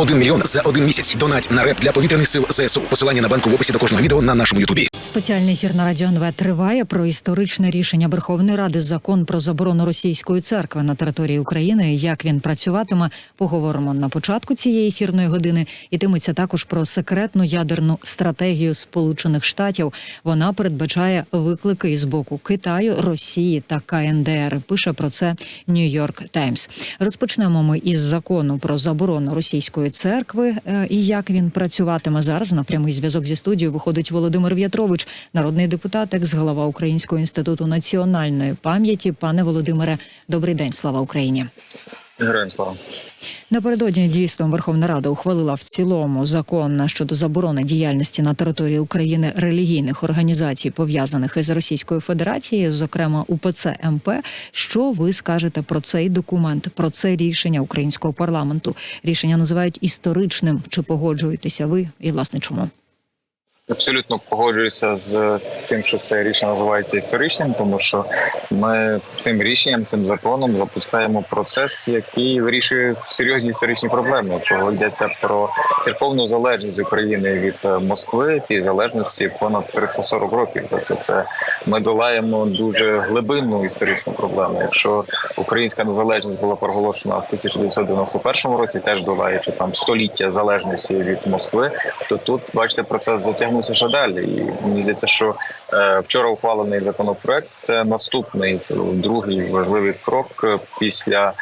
1 мільйон за один місяць. Донать на реп для повітряних сил ЗСУ. Посилання на банку в описі до кожного відео на нашому Ютубі. Спеціальний ефір на радіо НВ триває про історичне рішення Верховної Ради закон про заборону російської церкви на території України. Як він працюватиме, поговоримо на початку цієї ефірної години. Ітиметься також про секретну ядерну стратегію Сполучених Штатів. Вона передбачає виклики із боку Китаю, Росії та КНДР. Пише про це Нью-Йорк Таймс. Розпочнемо ми із закону про заборону російської церкви е, і як він працюватиме зараз. На прямий зв'язок зі студією виходить Володимир В'ятрович, народний депутат, екс-голова Українського інституту національної пам'яті. Пане Володимире, добрий день, слава Україні. Героям слава. Напередодні дійством Верховна Рада ухвалила в цілому закон щодо заборони діяльності на території України релігійних організацій, пов'язаних із Російською Федерацією, зокрема УПЦ МП. Що ви скажете про цей документ, про це рішення українського парламенту? Рішення називають історичним. Чи погоджуєтеся ви і власне чому? Абсолютно погоджуюся з тим, що це рішення називається історичним, тому що ми цим рішенням, цим законом запускаємо процес, який вирішує серйозні історичні проблеми. Коли йдеться про церковну залежність України від е, Москви, цій залежності понад 340 років. Тобто, це ми долаємо дуже глибинну історичну проблему. Якщо українська незалежність була проголошена в 1991 році, теж долаючи там століття залежності від Москви, то тут бачите, процес затягнувся ще далі. І мені здається, що е, вчора ухвалений законопроект це наступний другий важливий крок е, після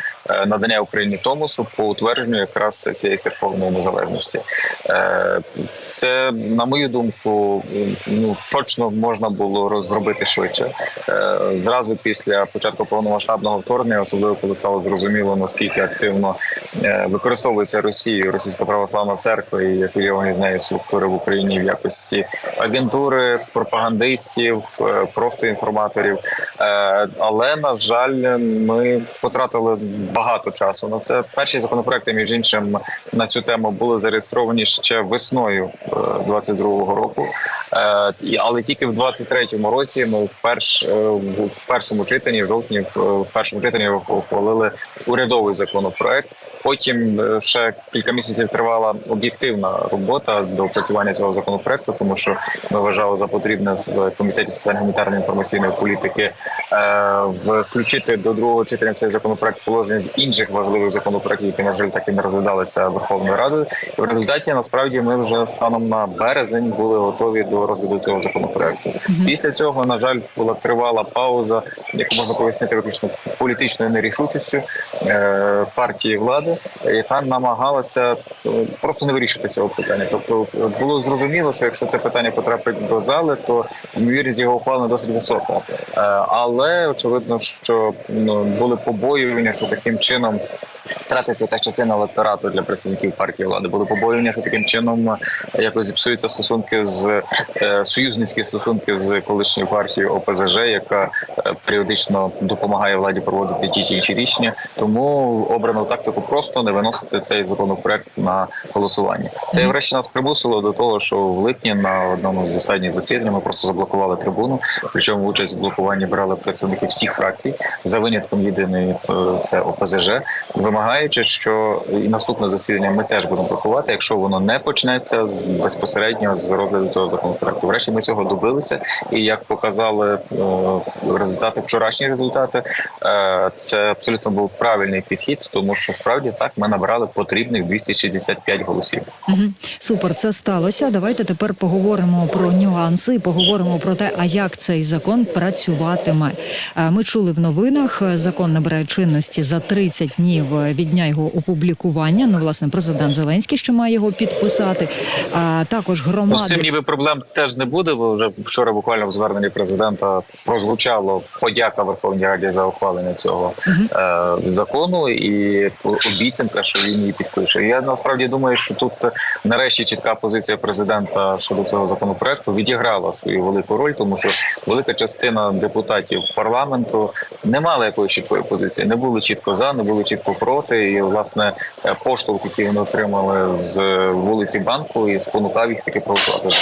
надання Україні Томосу по утвердженню якраз цієї церковної незалежності. Е, це на мою думку, ну точно можна було розробити швидше. Е, Зразу після початку повномасштабного вторгнення, особливо коли стало зрозуміло наскільки активно е, використовується Росією Російська православна церква і афілійовані з нею структури в Україні в якості агентури, пропагандистів, е, просто інформаторів. Е, Але на жаль, ми потратили багато часу на це. Перші законопроекти, між іншим, на цю тему були зареєстровані ще весною е, 22-го року. Е, Але тільки в 23-му році ми вперш е, в першому читанні, в жовтні, в першому читанні ухвалили урядовий законопроект. Потім е, ще кілька місяців тривала об'єктивна робота до опрацювання цього законопроекту, тому що ми вважали за потрібне в комітеті з питань гуманітарної інформаційної політики е, включити до другого читання в цей законопроект положення з інших важливих законопроектів, які на жаль так і не розглядалися Верховною Радою. І в результаті насправді ми вже станом на березень були готові до розгляду цього законопроекту. Після цього, на жаль, була тривала пауза, яку можна пояснити виключно політичною нерішучістю е, партії влади, яка намагалася е, просто не вирішити цього питання. Тобто е, було зрозуміло, що якщо це питання потрапить до зали, то ймовірність його ухвалення досить висока. Е, Але очевидно, що ну, були побоювання, що таким чином. Втратиться якась частина електорату для представників партії влади. Були побоювання, що таким чином е, якось зіпсуються стосунки з е, союзницькі стосунки з колишньою партією ОПЗЖ, яка е, періодично допомагає владі проводити ті чи інші рішення. Тому обрано тактику просто не виносити цей законопроект на голосування. Це врешті нас примусило до того, що в липні на одному з останніх засідань ми просто заблокували трибуну. Причому участь в блокуванні брали представники всіх фракцій за винятком єдиної це ОПЗЖ, вимагаючи, що і наступне засідання ми теж будемо блокувати, якщо воно не почнеться з безпосередньо з розгляду цього законопроекту. Врешті ми цього добилися, і як показали е, результати, вчорашні результати, е, це абсолютно був правильний підхід, тому що справді так ми набрали потрібних 265 голосів. Угу. Супер, це сталося. Давайте тепер поговоримо про нюанси і поговоримо про те, а як цей закон працюватиме. Е, Ми чули в новинах, закон набирає чинності за 30 днів від дня його опублікування. Ну, власне, президент Зеленський ще має його підписати. А також Ну, з цим ніби проблем теж не буде, бо вже вчора буквально в зверненні президента прозвучало подяка Верховній Раді за ухвалення цього е, закону і обіцянка, що він її підпише. Я насправді думаю, що тут е, нарешті чітка позиція президента щодо цього законопроекту відіграла свою велику роль, тому що велика частина депутатів парламенту не мали якоїсь чіткої позиції, не були чітко за, не були чітко проти. Кошти, і власне е, поштовх, який вони отримали з вулиці банку, і спонукав їх таки проголосувати.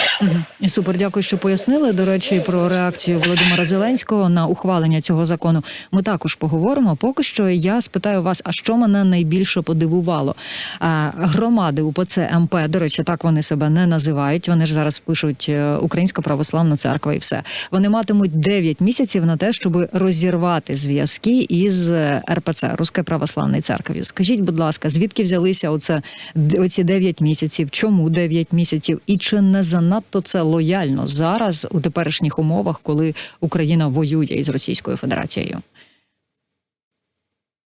І Супер, дякую, що пояснили. До речі, про реакцію Володимира Зеленського на ухвалення цього закону. Ми також поговоримо. Поки що я спитаю вас, а що мене найбільше подивувало? А, громади УПЦ МП, до речі, так вони себе не називають. Вони ж зараз пишуть е, Українська православна церква і все. Вони матимуть 9 місяців на те, щоб розірвати зв'язки із е, РПЦ Руською православною церквою. Скажіть, будь ласка, звідки взялися оце оці 9 місяців? Чому 9 місяців? І чи не занадто це лояльно зараз у теперішніх умовах, коли Україна воює із Російською Федерацією?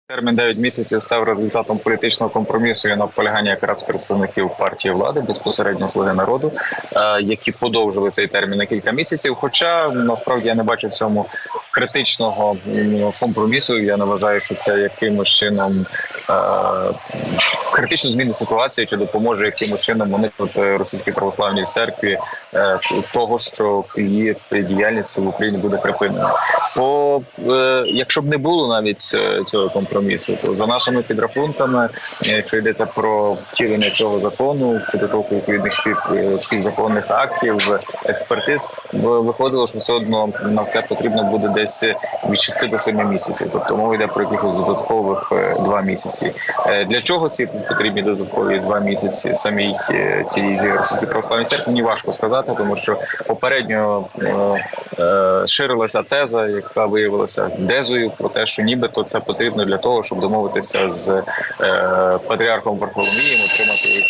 Термін 9 місяців став результатом політичного компромісу і наполягання якраз представників партії влади безпосередньо слуги народу, е, які подовжили цей термін на кілька місяців. Хоча насправді я не бачу в цьому критичного компромісу. Я не вважаю, що це якимось чином е, критично змінить ситуацію чи допоможе якимось чином уникнути російській православній церкві е, того, що її діяльність в Україні буде припинена. По е, якщо б не було навіть е, цього компромісу, то за нашими підрахунками, якщо йдеться про втілення цього закону, підготовку відповідних е, підзаконних актів, експертиз, виходило, що все одно на це потрібно буде десь від 6 до 7 місяців. Тобто мова йде про якихось додаткових е, два місяці. Е, Для чого ці потрібні додаткові два місяці самій е, цій російській православній церкві? Мені важко сказати, тому що попередньо е, е, ширилася теза, яка виявилася дезою про те, що нібито це потрібно для того, щоб домовитися з е, патріархом Варфоломієм,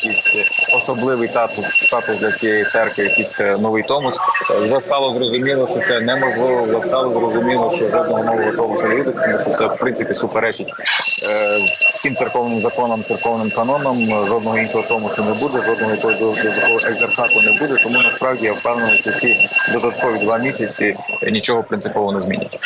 якийсь особливий статус, статус для цієї церкви, якийсь е, новий томос. Е, Вже стало зрозуміло, що це неможливо. Вже стало зрозуміло, що жодного нового томоса не буде, тому що це в принципі суперечить е, всім церковним законам, церковним канонам. Жодного іншого томосу не буде, жодного додаткового екзархату не буде. Тому насправді я впевнений, що ці додаткові два місяці нічого принципово не змінять.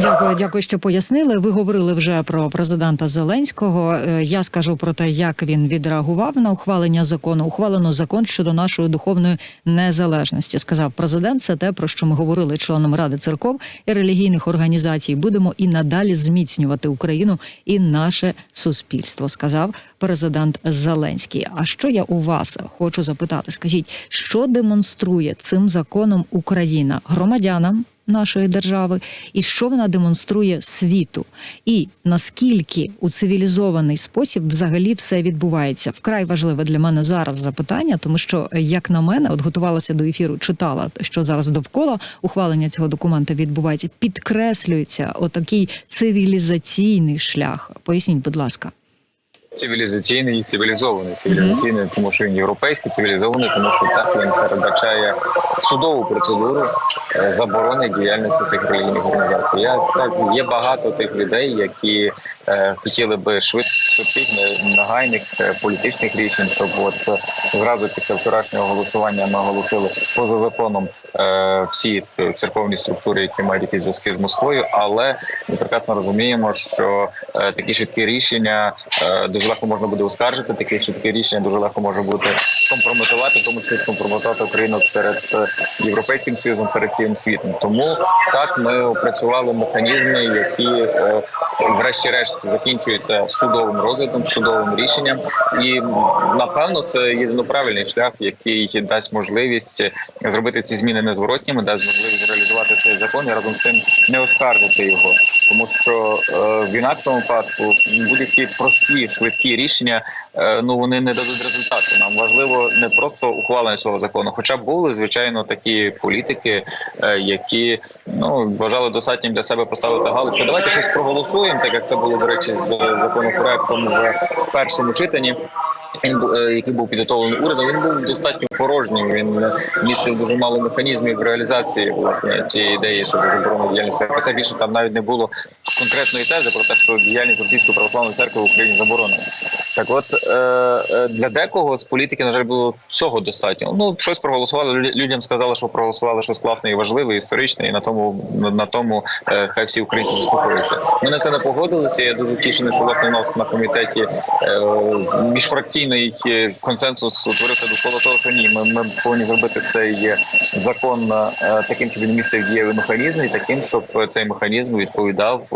Дякую, дякую, що пояснили. Ви говорили вже про президента Зеленського. Е, Я скажу про те, як він відреагував на ухвалення закону. Ухвалено закон щодо нашої духовної незалежності. Сказав президент. Це те, про що ми говорили членам ради церков і релігійних організацій. Будемо і надалі зміцнювати Україну і наше суспільство. Сказав президент Зеленський. А що я у вас хочу запитати? Скажіть, що демонструє цим законом Україна громадянам? Нашої держави, і що вона демонструє світу, і наскільки у цивілізований спосіб взагалі все відбувається. Вкрай важливе для мене зараз запитання, тому що як на мене, от готувалася до ефіру, читала, що зараз довкола ухвалення цього документа відбувається, підкреслюється отакий цивілізаційний шлях. Поясніть, будь ласка. Цивілізаційний і цивілізований. Цивілізаційний, тому що він європейський, цивілізований, тому що так він передбачає судову процедуру е, заборони діяльності цих релігійних організацій. Я так є багато тих людей, які хотіли би швид, швидких, негайних е, політичних рішень, щоб от е, зразу після вчорашнього голосування ми оголосили поза законом е, всі е, церковні структури, які мають якісь зв'язки з Москвою, але ми прекрасно розуміємо, що е, такі швидкі рішення е, дуже легко можна буде оскаржити. Такі швидкі рішення дуже легко може бути скомпрометувати, тому числі скомпрометувати Україну перед е, європейським союзом, перед цілим світом. Тому так ми опрацювали механізми, які е, врешті-решт закінчуються судовим розглядом, судовим рішенням, і напевно це єдино правильний шлях, який дасть можливість зробити ці зміни незворотніми, дасть можливість реалізувати цей закон і разом з тим не оскаржити його. Тому що е, в інакшому випадку будь-які прості швидкі рішення е, ну вони не дадуть результату. Нам важливо не просто ухвалення цього закону, хоча були звичайно такі політики, е, які ну вважали достатнім для себе поставити галочку. Давайте щось проголосуємо, так як це було до речі з законопроектом в першому читанні. Він е, який був підготовлений урядом, він був достатньо порожнім. Він містив дуже мало механізмів реалізації власне цієї ідеї щодо заборони діяльності. Про це більше там навіть не було конкретної тези про те, що діяльність російської православної церкви в Україні заборонена. Так, от е, е, для декого з політики, на жаль, було цього достатньо. Ну щось проголосували. Людям сказали, що проголосували щось класне і важливе, і історичне, і на тому на, тому хай всі українці заспокоїться. Ми на це не погодилися. Я дуже втішений, що власне у нас на комітеті е, міжфракційний е, консенсус утворився довкола того, що ні, ми, ми повинні зробити цей е, закон е, таким, щоб він містив дієвий механізм, і таким, щоб цей механізм відповідав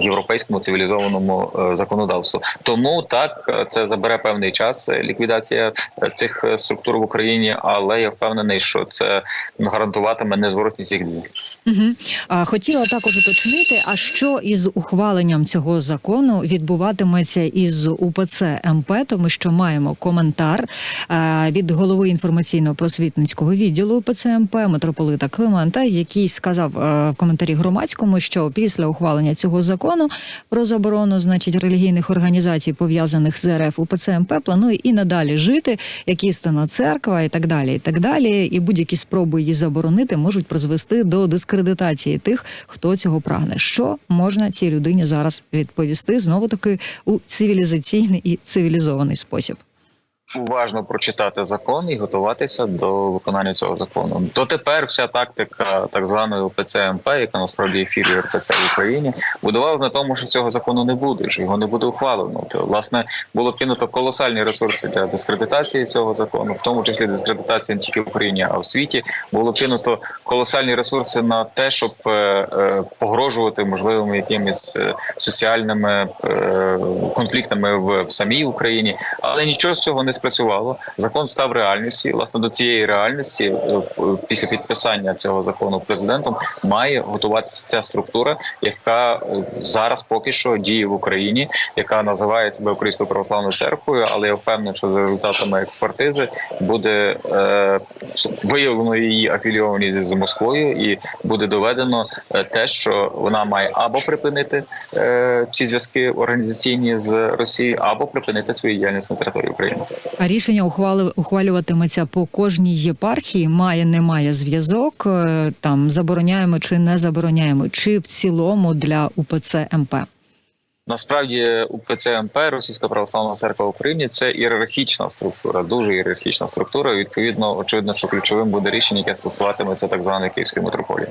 європейському цивілізованому законодавству. Тому так це забере певний час ліквідація цих структур в Україні, але я впевнений, що це гарантуватиме незворотність їх дій. Угу. Хотіла також уточнити, а що із ухваленням цього закону відбуватиметься із УПЦ МП, тому що маємо коментар е, від голови інформаційно-просвітницького відділу УПЦ МП митрополита Климента, який сказав е, в коментарі громадському, що після ухвалення цього закону про заборону, значить, релігійних організацій пов'язаних з РФ УПЦ МП планує і надалі жити, як істинна церква, і так далі, і так далі. І будь-які спроби її заборонити можуть призвести до дискредитації тих, хто цього прагне. Що можна цій людині зараз відповісти знову таки у цивілізаційний і цивілізований спосіб? Уважно прочитати закон і готуватися до виконання цього закону. Дотепер вся тактика так званої ОПЦ МП, яка насправді філією РПЦ в Україні, будувалась на тому, що цього закону не буде, що його не буде ухвалено. То власне було кинуто колосальні ресурси для дискредитації цього закону, в тому числі дискредитації не тільки в Україні, а в світі. Було кинуто колосальні ресурси на те, щоб е, е, погрожувати можливими якимись е, соціальними конфліктами в самій Україні, але нічого з цього не спрацювало. Закон став реальністю. Власне до цієї реальності, е, після підписання цього закону президентом, має готуватися ця структура, яка е, зараз поки що діє в Україні, яка називає себе Українською православною церквою, але я впевнений, що за результатами експертизи буде е, виявлено її афілійованість з Москвою, і буде доведено е, те, що вона має або припинити е, ці зв'язки організаційні з Росією, або припинити свою діяльність на території України. А рішення ухвалюватиметься по кожній єпархії. Має немає зв'язок. е, Там забороняємо чи не забороняємо, чи в цілому для УПЦ МП. Насправді УПЦ МП, Російська православна церква в Україні, це ієрархічна структура, дуже ієрархічна структура. Відповідно, очевидно, що ключовим буде рішення, яке стосуватиметься так званої Київської митрополії.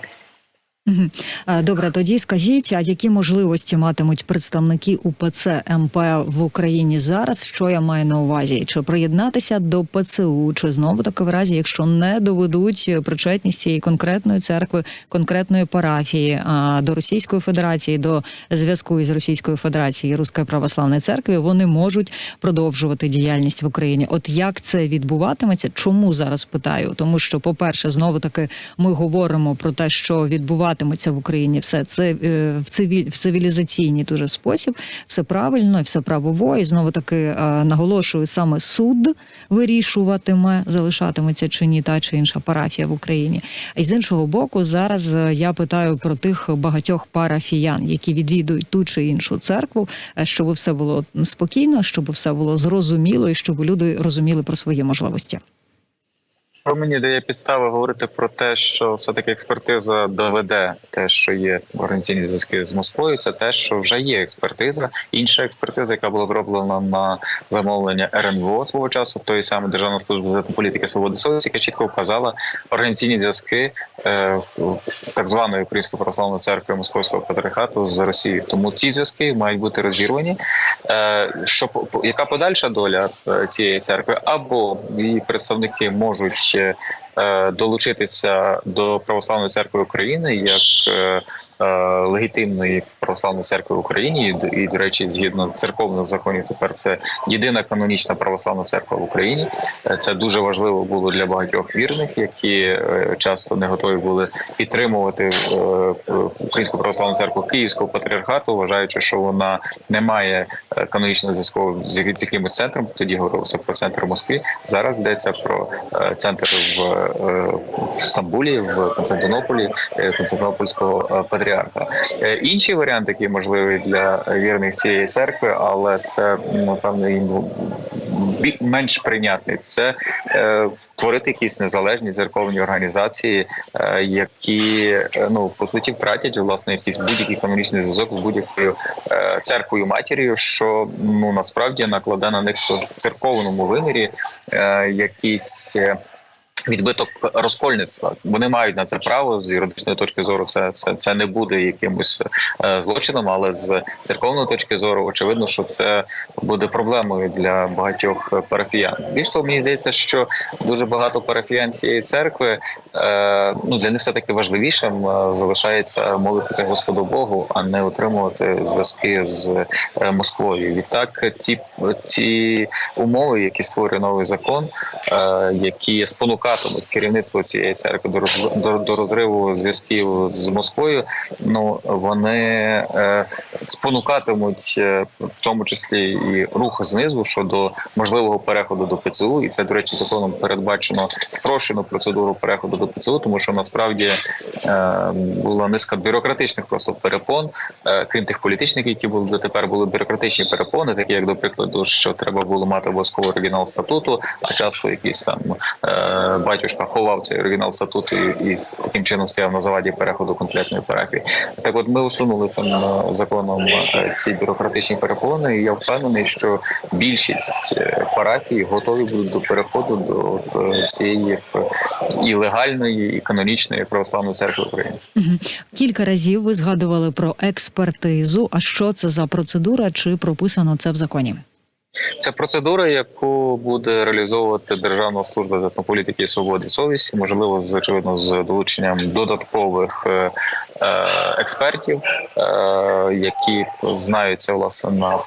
Е, Добре, тоді скажіть, а які можливості матимуть представники УПЦ МП в Україні зараз? Що я маю на увазі? Чи приєднатися до ПЦУ, чи знову таки в разі, якщо не доведуть причетність цієї конкретної церкви, конкретної парафії а, до Російської Федерації, до зв'язку із Російською Федерацією Руської православної церкви, вони можуть продовжувати діяльність в Україні. От як це відбуватиметься? Чому зараз питаю? Тому що, по-перше, знову таки ми говоримо про те, що відбуватиметься в Україні все це е, в цивіль в цивілізаційній дуже спосіб, все правильно, і все правово. І знову таки е, наголошую, саме суд вирішуватиме, залишатиметься чи ні та чи інша парафія в Україні. Й з іншого боку, зараз е, я питаю про тих багатьох парафіян, які відвідують ту чи іншу церкву, щоб все було спокійно, щоб все було зрозуміло, і щоб люди розуміли про свої можливості. Що мені дає підстави говорити про те, що все таки експертиза доведе те, що є організаційні зв'язки з Москвою, це те, що вже є експертиза. Інша експертиза, яка була зроблена на замовлення РНБО свого часу, тої саме Державна служба з політики свободи совісті, яка чітко вказала організаційні зв'язки е, так званої Української православної церкви Московського патріархату з Росією. Тому ці зв'язки мають бути розірвані. Е, що яка подальша доля е, цієї церкви, або її представники можуть долучитися до православної церкви України як е, е, легітимної православної церкви в Україні, і, до- речі, згідно церковних законів, тепер це єдина канонічна православна церква в Україні. Е, Це дуже важливо було для багатьох вірних, які е, часто не готові були підтримувати е, Українську православну церкву Київського патріархату, вважаючи, що вона не має е, канонічного зв'язку з якимось центром. Тоді говорилося про центр Москви. Зараз йдеться про е, центр в, е, в Стамбулі, в Константинополі, е, Константинопольського патріарха. Інший Інші варіанти, які можливі для вірних цієї церкви, але це напевно їм бі- менш прийнятний. Це е, творити якісь незалежні церковні організації, е, які е, ну по суті втратять власне якийсь будь-який економічний зв'язок з будь-якою е, церквою матір'ю, що ну насправді накладе на них в церковному вимірі е, якісь. Відбиток розкольництва вони мають на це право з юридичної точки зору. Це це, це не буде якимось е, злочином, але з церковної точки зору очевидно, що це буде проблемою для багатьох парафіян. Більш того, мені здається, що дуже багато парафіян цієї церкви е, ну для них все таки важливішим е, залишається молитися Господу Богу, а не отримувати зв'язки з Москвою. Відтак, ті ці умови, які створює новий закон, які спонукатимуть керівництво цієї церкви до роз- до, до розриву зв'язків з Москвою. Ну вони е, спонукатимуть е, в тому числі і рух знизу щодо можливого переходу до ПЦУ, і це до речі, законом передбачено спрощену процедуру переходу до ПЦУ, тому що насправді е, була низка бюрократичних просто перепон, е, крім тих політичних, які були дотепер були бюрократичні перепони, такі як до прикладу, що треба було мати обов'язково оригінал статуту, а часто якийсь там е, батюшка ховав цей оригінал статуту і, і таким чином стояв на заваді переходу конкретної парафії. Так, от ми усунули цим е, законом е, ці бюрократичні перепони, і я впевнений, що більшість е, парафій готові будуть до переходу до, цієї і легальної, і канонічної православної церкви України. Кілька разів ви згадували про експертизу. А що це за процедура? Чи прописано це в законі? Це процедура, яку буде реалізовувати Державна служба з етнополітики і свободи совісті, можливо, з очевидно з долученням додаткових е, експертів, е, які знаються власне на,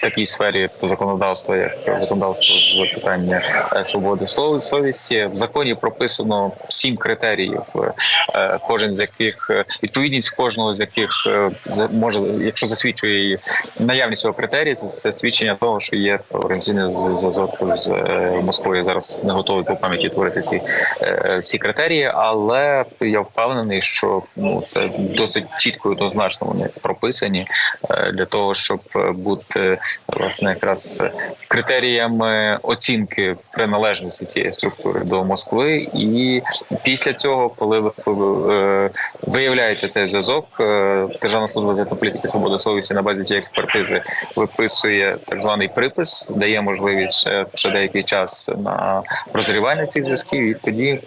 такій сфері законодавства, як законодавство з питання е, свободи слова совісті. В законі прописано сім критеріїв, е, кожен з яких е, відповідність кожного з яких е, може, якщо засвідчує наявність цього критерію, це, це свідчення того, що є організаційний зв'язок з е, Москвою. Зараз не готовий по пам'яті творити ці е, всі критерії, але я впевнений, що ну це досить чітко і однозначно вони прописані е, для того, щоб е, бути власне якраз критеріями оцінки приналежності цієї структури до Москви, і після цього, коли е, виявляється цей зв'язок, е, Державна служба з політики свободи совісті на базі цієї експертизи виписує так званий припис, дає можливість ще, деякий час на розривання цих зв'язків. І тоді,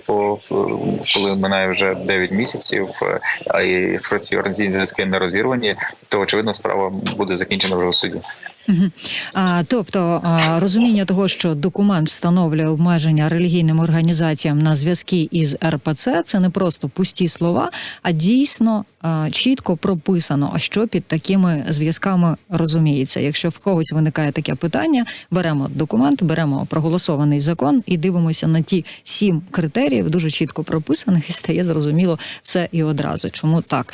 коли минає вже 9 місяців, е, а якщо ці організаційні зв'язки не розірвані, то очевидно справа буде закінчена вже у суді. А, тобто розуміння того, що документ встановлює обмеження релігійним організаціям на зв'язки із РПЦ, це не просто пусті слова, а дійсно чітко прописано, а що під такими зв'язками розуміється. Якщо в когось виникає таке питання, беремо документ, беремо проголосований закон і дивимося на ті сім критеріїв, дуже чітко прописаних, і стає зрозуміло все і одразу. Чому так?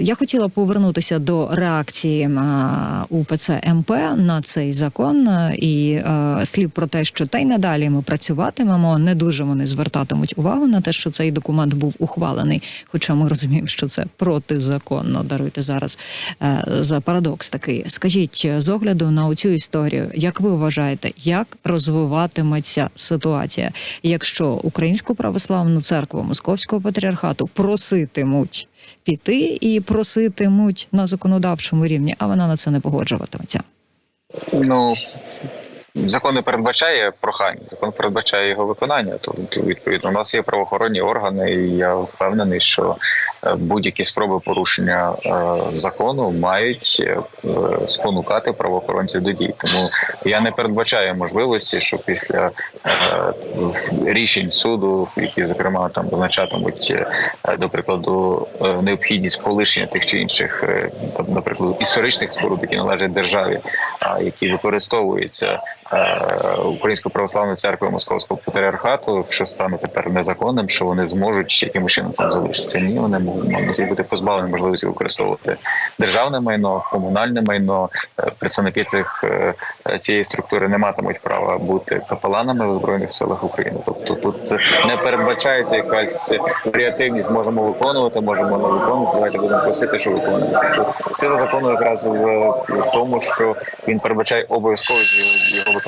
Я хотіла повернутися до реакції УПЦ МП на цей закон е, і е, слів про те, що та й надалі ми працюватимемо. Не дуже вони звертатимуть увагу на те, що цей документ був ухвалений. Хоча ми розуміємо, що це протизаконно. Даруйте зараз е, за парадокс такий. Скажіть е, з огляду на цю історію, як ви вважаєте, як розвиватиметься ситуація, якщо Українську православну церкву Московського патріархату проситимуть піти і проситимуть на законодавчому рівні, а вона на це не погоджуватиметься? Ну закон не передбачає прохання, закон передбачає його виконання. Тобто, відповідно, у нас є правоохоронні органи, і я впевнений, що будь-які спроби порушення е, закону мають е, спонукати правоохоронців до дій. Тому я не передбачаю можливості, що після е, рішень суду, які зокрема там визначатимуть, е, до прикладу, е, необхідність полишення тих чи інших, е, там, наприклад, історичних споруд, які належать державі, а які використовуються е, Українською православною церквою Московського патріархату, що стане тепер незаконним, що вони зможуть якимось чином там залишитися. Ні, вони можуть бути позбавлені можливості використовувати державне майно, комунальне майно. Е, Представники цих е, цієї структури не матимуть права бути капеланами в збройних силах України. Тобто тут не передбачається якась креативність. Можемо виконувати, можемо не виконувати. Давайте будемо просити, що виконувати. Тобто сила закону якраз в тому, що він передбачає обов'язковість його.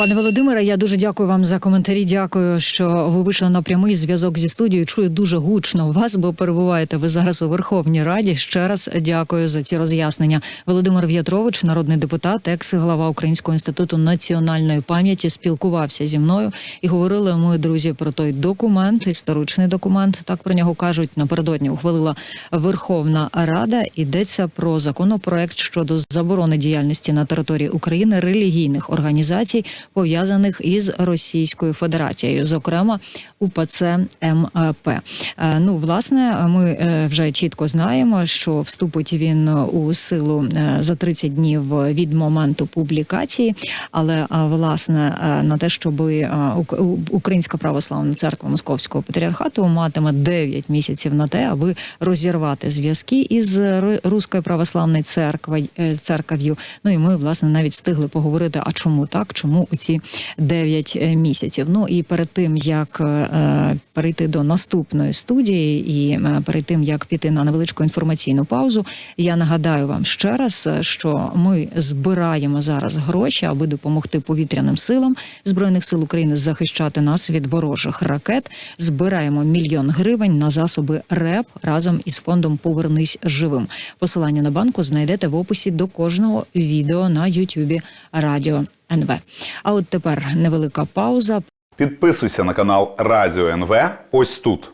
Пане Володимире, я дуже дякую вам за коментарі. Дякую, що ви вийшли на прямий зв'язок зі студією. Чую дуже гучно вас, бо перебуваєте ви зараз у Верховній Раді. Ще раз дякую за ці роз'яснення. Володимир В'ятрович, народний депутат, екс-глава Українського інституту національної пам'яті, спілкувався зі мною і говорили ми, друзі, про той документ, історичний документ. Так про нього кажуть. Напередодні ухвалила Верховна Рада. Йдеться про законопроект щодо заборони діяльності на території України релігійних організацій, пов'язаних із Російською Федерацією, зокрема УПЦ МП. Е, Ну, власне, ми е, вже чітко знаємо, що вступить він у силу е, за 30 днів від моменту публікації. Але власне на те, щоб Ук- Українська православна церква Московського патріархату матиме 9 місяців на те, аби розірвати зв'язки із Руською православною церквою. Ну і ми власне навіть встигли поговорити. А чому так? Чому ці 9 місяців? Ну і перед тим як е, перейти до наступної студії, і е, перед тим як піти на невеличку інформаційну паузу, я нагадаю вам ще раз, е, що ми збираємо зараз гроші, аби допомогти повітряним силам збройних сил України захищати нас від ворожих ракет. Збираємо мільйон гривень на засоби РЕП разом із фондом Повернись живим. Посилання на банку знайдете в описі до кожного відео на Ютубі Радіо НВ. А от тепер невелика пауза. Підписуйся на канал Радіо НВ ось тут.